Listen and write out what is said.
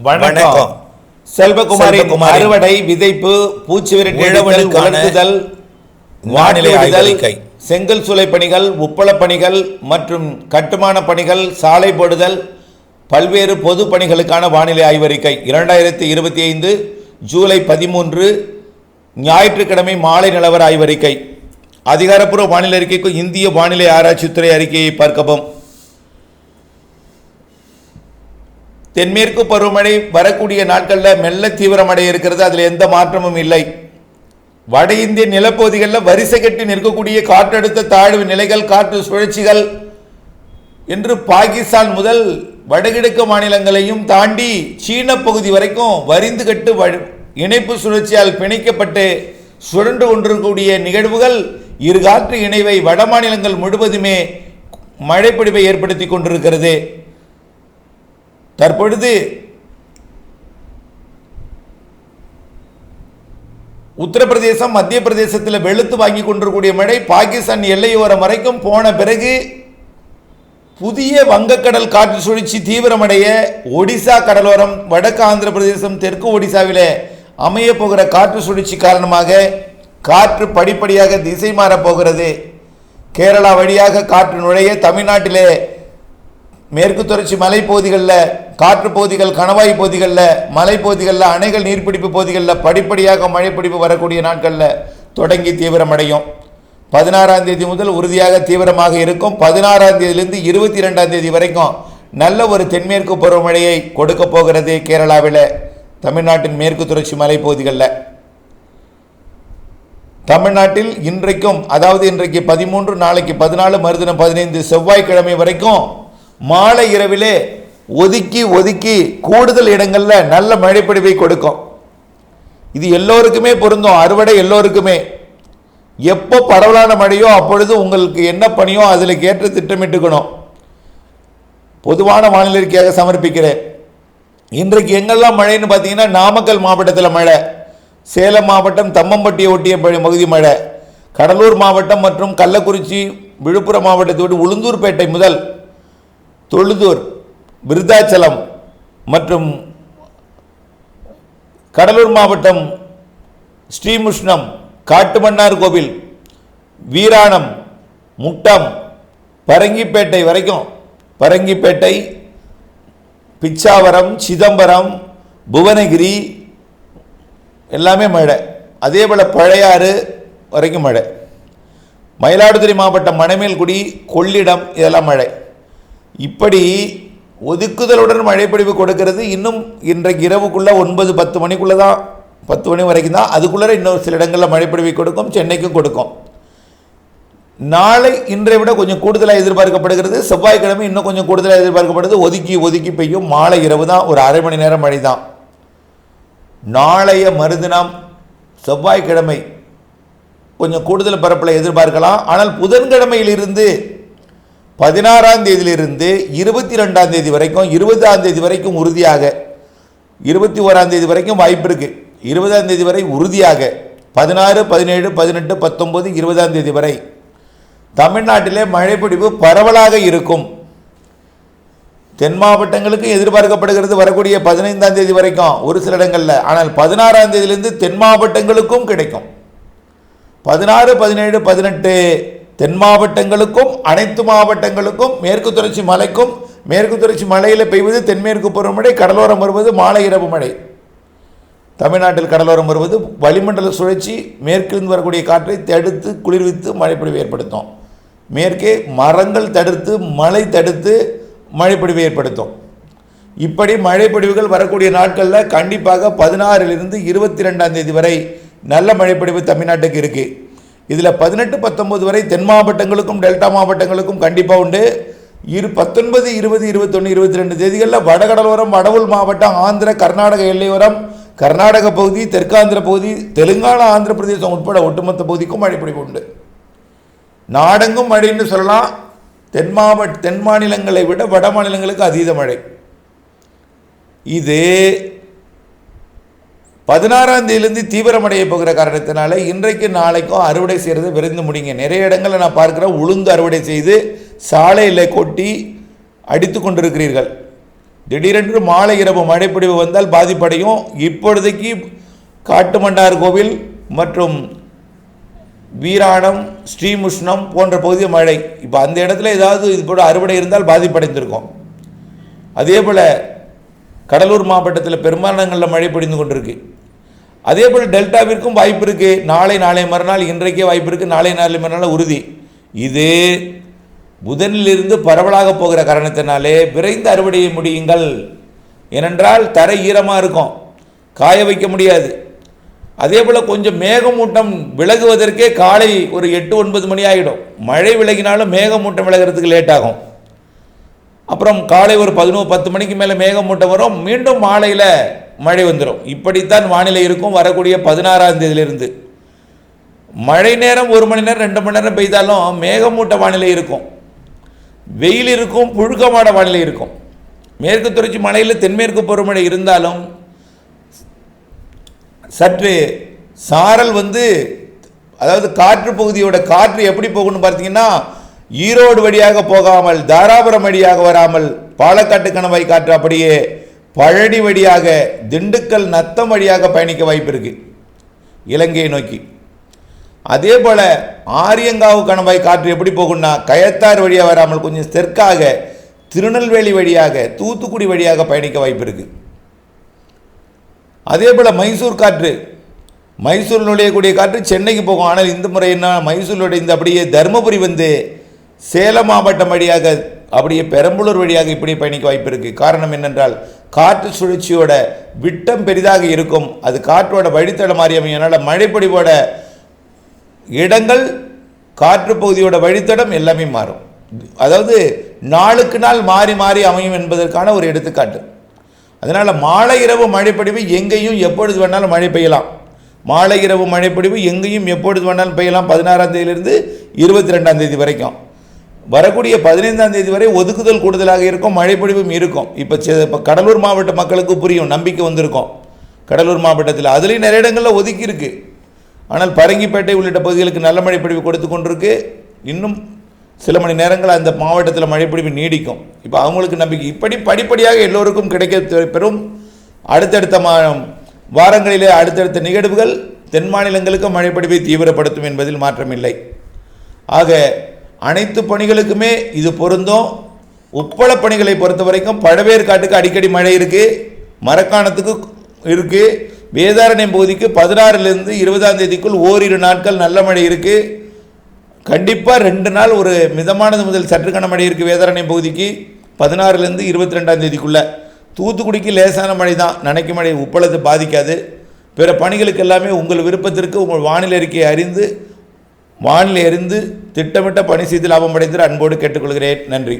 வணக்கம் செல்வகுமாரி செல்வகுமாரி. அறுவடை விதைப்பு பூச்சி விரட்டி வளர்த்துதல் வானிலை ஆய்வறிக்கை. செங்கல் சூளை பணிகள் உப்பளப் பணிகள் மற்றும் கட்டுமான பணிகள் சாலை போடுதல் பல்வேறு பொது பணிகளுக்கான வானிலை ஆய்வறிக்கை இரண்டாயிரத்தி இருபத்தி ஐந்து ஜூலை பதிமூன்று ஞாயிற்றுக்கிழமை மாலை நிலவர ஆய்வறிக்கை அதிகாரப்பூர்வ வானிலை அறிக்கைக்கு இந்திய வானிலை ஆராய்ச்சித்துறை அறிக்கையை பார்க்கவும் தென்மேற்கு பருவமழை வரக்கூடிய நாட்களில் மெல்ல தீவிரமடைய இருக்கிறது. அதில் எந்த மாற்றமும் இல்லை. வட இந்திய நிலப்பகுதிகளில் வரிசை கட்டி நிற்கக்கூடிய காற்றழுத்த தாழ்வு நிலைகள் காற்று சுழற்சிகள் என்று பாகிஸ்தான் முதல் வடகிழக்கு மாநிலங்களையும் தாண்டி சீன பகுதி வரைக்கும் வரிந்து கட்டு இணைப்பு சுழற்சியால் பிணைக்கப்பட்டு சுழன்று கொண்டிருக்கக்கூடிய நிகழ்வுகள் இரு காற்று இணைவை வட மாநிலங்கள் முழுவதுமே மழைப்பொழிவை ஏற்படுத்தி கொண்டிருக்கிறது. தற்பொழுது உத்தரப்பிரதேசம் மத்திய பிரதேசத்தில் வெளுத்து வாங்கி கொண்டிருக்கூடிய மழை பாகிஸ்தான் எல்லையோரம் வரைக்கும் போன பிறகு புதிய வங்கக்கடல் காற்று சுழற்சி தீவிரமடைய ஒடிசா கடலோரம் வடக்கு ஆந்திர பிரதேசம் தெற்கு ஒடிசாவிலே அமைய போகிற காற்று சுழற்சி காரணமாக காற்று படிப்படியாக திசை மாறப் போகிறது. கேரளா வழியாக காற்று நுழைய தமிழ்நாட்டிலே மேற்கு தொடர்ச்சி மலைப்பகுதிகளில் காற்று பகுதிகள் கணவாய் பகுதிகளில் மலைப்பகுதிகளில் அணைகள் நீர்பிடிப்பு பகுதிகளில் படிப்படியாக மழைப்பிடிப்பு வரக்கூடிய நாட்களில் தொடங்கி தீவிரமடையும். பதினாறாம் தேதி முதல் உறுதியாக தீவிரமாக இருக்கும். பதினாறாம் தேதியிலிருந்து இருபத்தி ரெண்டாம் தேதி வரைக்கும் நல்ல ஒரு தென்மேற்கு பருவமழையை கொடுக்க போகிறது கேரளாவில் தமிழ்நாட்டின் மேற்கு தொடர்ச்சி மலைப்பகுதிகளில் தமிழ்நாட்டில் இன்றைக்கும் அதாவது இன்றைக்கு பதிமூன்று நாளைக்கு பதினாலு மறுதினம் பதினைந்து செவ்வாய்க்கிழமை வரைக்கும் மாலை இரவிலே ஒதுக்கி ஒதுக்கி கூடுதல் இடங்களில் நல்ல மழைப்பொழிவை கொடுக்கும். இது எல்லோருக்குமே பொருந்தும். அறுவடை எல்லோருக்குமே. எப்போ பரவலான மழையோ அப்பொழுது உங்களுக்கு என்ன பணியோ அதில் ஏற்று திட்டமிட்டுக்கணும். பொதுவான வானிலைக்காக சமர்ப்பிக்கிறேன். இன்றைக்கு எங்கெல்லாம் மழைன்னு பார்த்தீங்கன்னா நாமக்கல் மாவட்டத்தில் மழை சேலம் மாவட்டம் தம்மம்பட்டியை ஒட்டிய பகுதி மழை கடலூர் மாவட்டம் மற்றும் கள்ளக்குறிச்சி விழுப்புரம் மாவட்டத்தை மாவட்டத்தோடு உளுந்தூர்பேட்டை முதல் தொழுதூர் விருத்தாச்சலம் மற்றும் கடலூர் மாவட்டம் ஸ்ரீமுஷ்ணம் காட்டுமன்னார் கோவில் வீராணம் முட்டம் பரங்கிப்பேட்டை வரைக்கும். பரங்கிப்பேட்டை பிச்சாவரம் சிதம்பரம் புவனகிரி எல்லாமே மழை. அதே போல் பழையாறு வரைக்கும் மழை. மயிலாடுதுறை மாவட்டம் மணமேல்குடி கொள்ளிடம் இதெல்லாம் மழை. இப்படி ஒதுக்குதலுடன் மழைப்பொழிவு கொடுக்கிறது. இன்னும் இன்றைக்கு இரவுக்குள்ளே ஒன்பது பத்து மணிக்குள்ளே தான் பத்து மணி வரைக்கும் தான். அதுக்குள்ளே இன்னும் சில இடங்களில் மழைப்பொழிவை கொடுக்கும் சென்னைக்கும் கொடுக்கும். நாளை இன்றை விட கொஞ்சம் கூடுதலாக எதிர்பார்க்கப்படுகிறது. செவ்வாய்க்கிழமை இன்னும் கொஞ்சம் கூடுதலாக எதிர்பார்க்கப்படுது ஒதுக்கி ஒதுக்கி பெய்யும் மாலை இரவு தான். ஒரு அரை மணி நேரம் மழை தான். நாளைய மறுதினம் செவ்வாய்க்கிழமை கொஞ்சம் கூடுதல் பரப்பில் எதிர்பார்க்கலாம். ஆனால் புதன்கிழமையிலிருந்து பதினாறாம் தேதியிலிருந்து இருபத்தி ரெண்டாம் தேதி வரைக்கும் இருபதாம் தேதி வரைக்கும் உறுதியாக இருபத்தி ஓராம் தேதி வரைக்கும் வாய்ப்பு இருக்குது இருபதாம் தேதி வரை உறுதியாக பதினாறு பதினேழு பதினெட்டு பத்தொம்பது இருபதாம் தேதி வரை தமிழ்நாட்டிலே மழைப்பிடிப்பு பரவலாக இருக்கும். தென் மாவட்டங்களுக்கு எதிர்பார்க்கப்படுகிறது வரக்கூடிய பதினைந்தாம் தேதி வரைக்கும் ஒரு சில இடங்களில். ஆனால் பதினாறாம் தேதியிலிருந்து தென் மாவட்டங்களுக்கும் கிடைக்கும். பதினாறு பதினேழு பதினெட்டு தென் மாவட்டங்களுக்கும் அனைத்து மாவட்டங்களுக்கும் மேற்கு தொடர்ச்சி மலைக்கும் மேற்கு தொடர்ச்சி மலையில் பெய்வது தென்மேற்கு பருவமழை கடலோரம் வருவது மாலை இரவு மழை. தமிழ்நாட்டில் கடலோரம் வருவது வளிமண்டல சுழற்சி மேற்கிலிருந்து வரக்கூடிய காற்றை தடுத்து குளிர்வித்து மழைப்பொழிவு ஏற்படுத்தும். மேற்கே மரங்கள் தடுத்து மழை தடுத்து மழைப்பொழிவு ஏற்படுத்தும். இப்படி மழைப்பொழிவுகள் வரக்கூடிய நாட்களில் கண்டிப்பாக பதினாறிலிருந்து இருபத்தி ரெண்டாம் தேதி வரை நல்ல மழைப்பொழிவு தமிழ்நாட்டுக்கு இருக்குது இதில் பதினெட்டு பத்தொம்பது வரை தென் மாவட்டங்களுக்கும் டெல்டா மாவட்டங்களுக்கும் கண்டிப்பாக உண்டு. இரு பத்தொன்பது இருபது இருபத்தொன்று இருபத்தி ரெண்டு தேதிகளில் வடகடலோரம் வடவுள் மாவட்டம் ஆந்திர கர்நாடக எல்லையோரம் கர்நாடக பகுதி தெற்காந்திர பகுதி தெலுங்கானா ஆந்திர பிரதேசம் உட்பட ஒட்டுமொத்த பகுதிக்கும் மழைப்பொழிவு உண்டு. நாடெங்கும் மழைன்னு சொல்லலாம். தென் மாவட்ட தென் மாநிலங்களை விட வட மாநிலங்களுக்கு அதீத மழை. இது பதினாறாம் தேதியிலேருந்து தீவிரமடைய போகிற காரணத்தினால இன்றைக்கு நாளைக்கும் அறுவடை செய்கிறது விரைந்து முடிங்க நிறைய இடங்களில் நான் பார்க்குறேன் உளுந்து அறுவடை செய்து சாலையில் கொட்டி அடித்து கொண்டிருக்கிறீர்கள். திடீரென்று மாலை இரவு மழைப்பொழிவு வந்தால் பாதிப்படையும். இப்பொழுதைக்கு காட்டுமன்னார் கோவில் மற்றும் வீராணம் ஸ்ரீமுஷ்ணம் போன்ற பகுதி மழை. இப்போ அந்த இடத்துல ஏதாவது இது போல அறுவடை இருந்தால் பாதிப்படைந்திருக்கும். அதே போல் கடலூர் மாவட்டத்தில் பெரும்பாலானங்களில் மழை பொழிந்து கொண்டிருக்கு. அதே போல் டெல்டாவிற்கும் வாய்ப்பு இருக்குது நாளை நாளை மறுநாள் இன்றைக்கே வாய்ப்பு இருக்குது நாளை நாளை மறுநாள் உறுதி. இது புதனிலிருந்து பரவலாக போகிற காரணத்தினாலே விரைந்து அறுவடையை முடியுங்கள். ஏனென்றால் தரை ஈரமாக இருக்கும். காய வைக்க முடியாது. அதே போல் கொஞ்சம் மேகமூட்டம் விலகுவதற்கே காலை ஒரு எட்டு ஒன்பது மணி ஆகிடும் மழை விலகினாலும் மேகமூட்டம் விலகிறதுக்கு லேட் ஆகும். அப்புறம் காலை ஒரு பதினோரு பத்து மணிக்கு மேலே மேகமூட்டம் வரும். மீண்டும் மாலையில் மழை வந்துடும் இப்படித்தான் வானிலை இருக்கும். வரக்கூடிய பதினாறாம் தேதியிலிருந்து. மழை நேரம் ஒரு மணி நேரம் ரெண்டு மணி நேரம் பெய்தாலும் மேகமூட்ட வானிலை இருக்கும். வெயில் இருக்கும் புழுக்கமான வானிலை இருக்கும். மேற்கு தொடர்ச்சி மலையில் தென்மேற்கு பருவமழை இருந்தாலும் சற்று சாரல் வந்து அதாவது காற்று பகுதியோட காற்று எப்படி போகணும்னு பார்த்தீங்கன்னா ஈரோடு வழியாக போகாமல் தாராபுரம் வழியாக வராமல் பாலக்காட்டு கணவாய் காற்று அப்படியே பழனி வழியாக திண்டுக்கல் நத்தம் வழியாக பயணிக்க வாய்ப்பு இருக்கு. இலங்கையை நோக்கி. அதே போல ஆரியங்காவு கணவாய் காற்று எப்படி போகும்னா கயத்தார் வழியாக வராமல் கொஞ்சம் தெற்காக திருநெல்வேலி வழியாக தூத்துக்குடி வழியாக பயணிக்க வாய்ப்பு இருக்கு. அதே போல் மைசூர் காற்று. மைசூர் நுழையக்கூடிய காற்று சென்னைக்கு போகும். ஆனால் இந்த முறை என்ன மைசூர் நுழைந்து அப்படியே தருமபுரி வந்து சேலம் மாவட்டம் வழியாக அப்படியே பெரம்பலூர் வழியாக இப்படி பயணிக்க வாய்ப்பு இருக்குது காரணம் என்னென்றால் காற்று சுழற்சியோட விட்டம் பெரிதாக இருக்கும். அது காற்றோட வழித்தடம் மாறி அமையும் அதனால் மழைப்பொழிவோட இடங்கள் காற்று பகுதியோட வழித்தடம் எல்லாமே மாறும். அதாவது நாளுக்கு நாள் மாறி மாறி அமையும் என்பதற்கான ஒரு எடுத்துக்காட்டு. அதனால் மாலை இரவு மழைப்பொழிவு எங்கேயும் எப்பொழுது வேணாலும் மழை பெய்யலாம். மாலை இரவு மழைப்பொழிவு எங்கேயும் எப்பொழுது வேணாலும் பெய்யலாம். பதினாறாம் தேதியிலிருந்து இருபத்தி ரெண்டாம் தேதி வரைக்கும். வரக்கூடிய பதினைந்தாம் தேதி வரை ஒதுக்குதல் கூடுதலாக இருக்கும் மழைப்பொழிவும் இருக்கும். இப்போ இப்போ கடலூர் மாவட்ட மக்களுக்கு புரியும் நம்பிக்கை வந்திருக்கும். கடலூர் மாவட்டத்தில் அதுலேயும் நிறைய இடங்களில் ஒதுக்கி இருக்கு. ஆனால் பரங்கிப்பேட்டை உள்ளிட்ட பகுதிகளுக்கு நல்ல மழைப்பொழிவு கொடுத்து கொண்டிருக்கு. இன்னும் சில மணி நேரங்கள் அந்த மாவட்டத்தில் மழைப்பொழிவு நீடிக்கும். இப்போ அவங்களுக்கு நம்பிக்கை. இப்படி படிப்படியாக எல்லோருக்கும் கிடைக்க பெறும். அடுத்தடுத்த மா வாரங்களிலே அடுத்தடுத்த நிகழ்வுகள் தென் மாநிலங்களுக்கு மழைப்பொழிவை தீவிரப்படுத்தும் என்பதில் மாற்றமில்லை. ஆக அனைத்து பணிகளுக்குமே இது பொருந்தும். உப்பள பணிகளை பொறுத்த வரைக்கும் பழவேற்காட்டுக்கு அடிக்கடி மழை இருக்குது மரக்காணத்துக்கு இருக்குது வேதாரண்யம் பகுதிக்கு பதினாறுலேருந்து இருபதாம் தேதிக்குள் ஓரிரு நாட்கள் நல்ல மழை இருக்குது கண்டிப்பாக ரெண்டு நாள் ஒரு மிதமானது முதல் சற்று கனமழை இருக்குது வேதாரண்யம் பகுதிக்கு. பதினாறுலேருந்து இருபத்தி ரெண்டாம் தேதிக்குள்ளே. தூத்துக்குடிக்கு லேசான மழை தான். நனைக்கு மழை உப்பளத்தை பாதிக்காது. பிற பணிகளுக்கு எல்லாமே உங்கள் விருப்பத்திற்கு உங்கள் வானிலை அறிக்கையை அறிந்து வானிலிருந்து திட்டமிட்ட பணி செய்து லாபம் அடைந்து அன்போடு கேட்டுக்கொள்கிறேன். நன்றி.